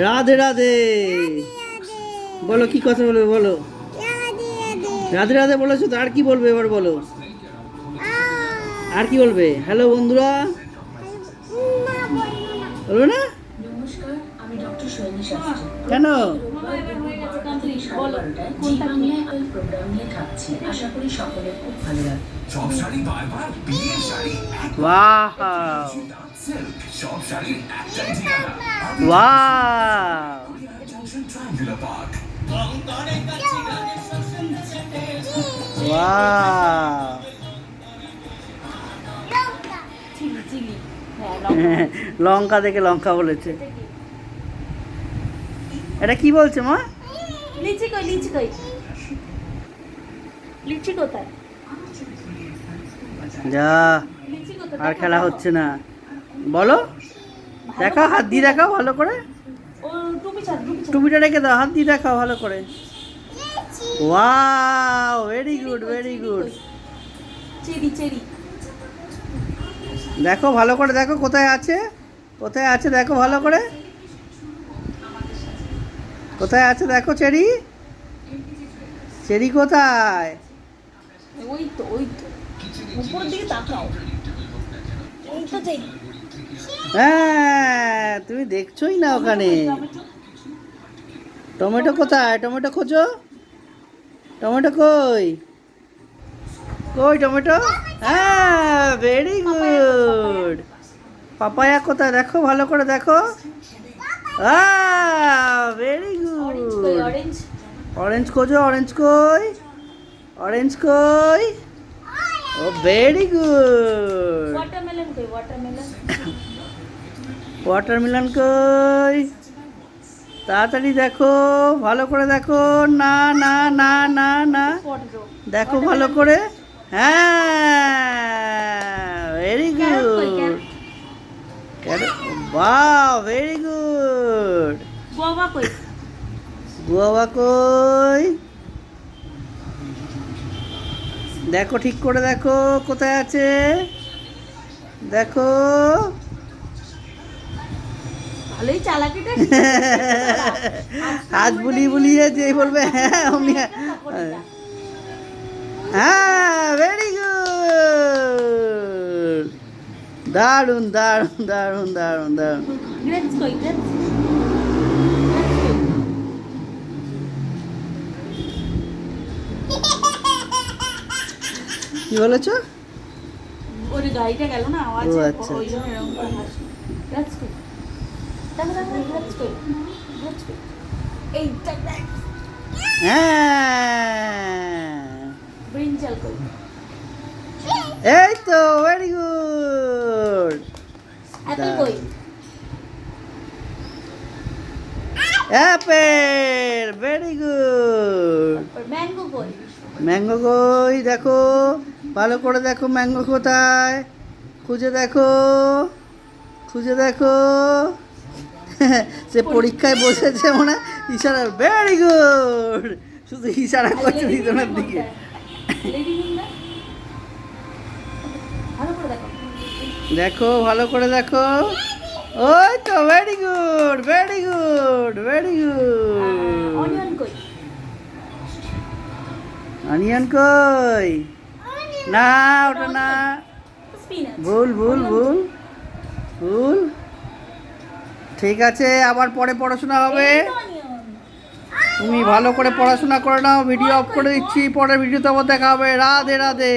রাধে রাধে। বলো, কি কথা বলবে, বলো। রাধে রাধে বলেছ তো, আর কি বলবে এবার বলো। আর কি বলবে? হ্যালো বন্ধুরা। বলবে না? কেন? হ্যাঁ লঙ্কা। দেখে লঙ্কা বলেছে। এটা কি বলছে মা? লিচি কই লিচি কই? লিচি কোথায়? যা আর খেলা হচ্ছে না। বলো দেখাও হাত দিয়ে দেখাও ভালো করে। টুপিটা রেখে দাও হাত দিয়ে দেখাও ভালো করে। Wow very good very good cherry cherry. দেখো ভালো করে দেখো কোথায় আছে? কোথায় আছে দেখো ভালো করে। কোথায় আছে দেখো চেরি? চেরি কোথায়? ওই তো ওই তো। উপরের দিকে তাকাও। এই তো চেরি হ্যাঁ তুমি দেখছোই না ওখানে। টমেটো। কোথায়? টমেটো খোঁজো। টমেটো কই? কই টমেটো? হ্যাঁ ভেরি গুড পাপায়া কোথায়? দেখো ভালো করে দেখো। ভেরি গুড অরেঞ্জ খোঁজো অরেঞ্জ কই অরেঞ্জ কই ও ভেরি গুড ওয়াটারমেলন কই তাড়াতাড়ি দেখো ভালো করে দেখো। না না না না না। দেখো ভালো করে। হ্যাঁ ভেরি Carrot কই, গুড বাহ ভেরি গুড গোয়া কই গুয়াবা কই দেখো ঠিক করে দেখো কোথায় আছে? দেখো। ভালোই চালাকিটা হাত বুলিয়ে বুলিয়ে যে বলবে হ্যাঁ হ্যাঁ ভেরি গুড দারুণ দারুণ দারুণ দারুণ গ্রেপস কি বলেছ? ওর গাড়িটা গেল না আওয়াজ আচ্ছা, ওই জন্য এরকম করে হাসি দেখো দেখো এইটা হ্যাঁ। ব্রিঞ্জাল কই এই তো very good apple very good mango কই? ম্যাঙ্গো কই? দেখো ভালো করে দেখো ম্যাঙ্গো কোথায়। খুঁজে দেখো খুঁজে দেখো। সে পরীক্ষায় বসেছে মনে ইশারা ভেরি গুড শুধু ইশারা করছে দুজনের দিকে। দেখো ভালো করে দেখো। ওই তো very good very good very good onion কই? না ওটা না। ভুল ভুল ভুল। ভুল। ঠিক আছে আবার পরে পড়াশোনা হবে। তুমি ভালো করে পড়াশোনা করে নাও ভিডিও অফ করে দিচ্ছি পরের ভিডিওতে আবার দেখা হবে। রাধে রাধে।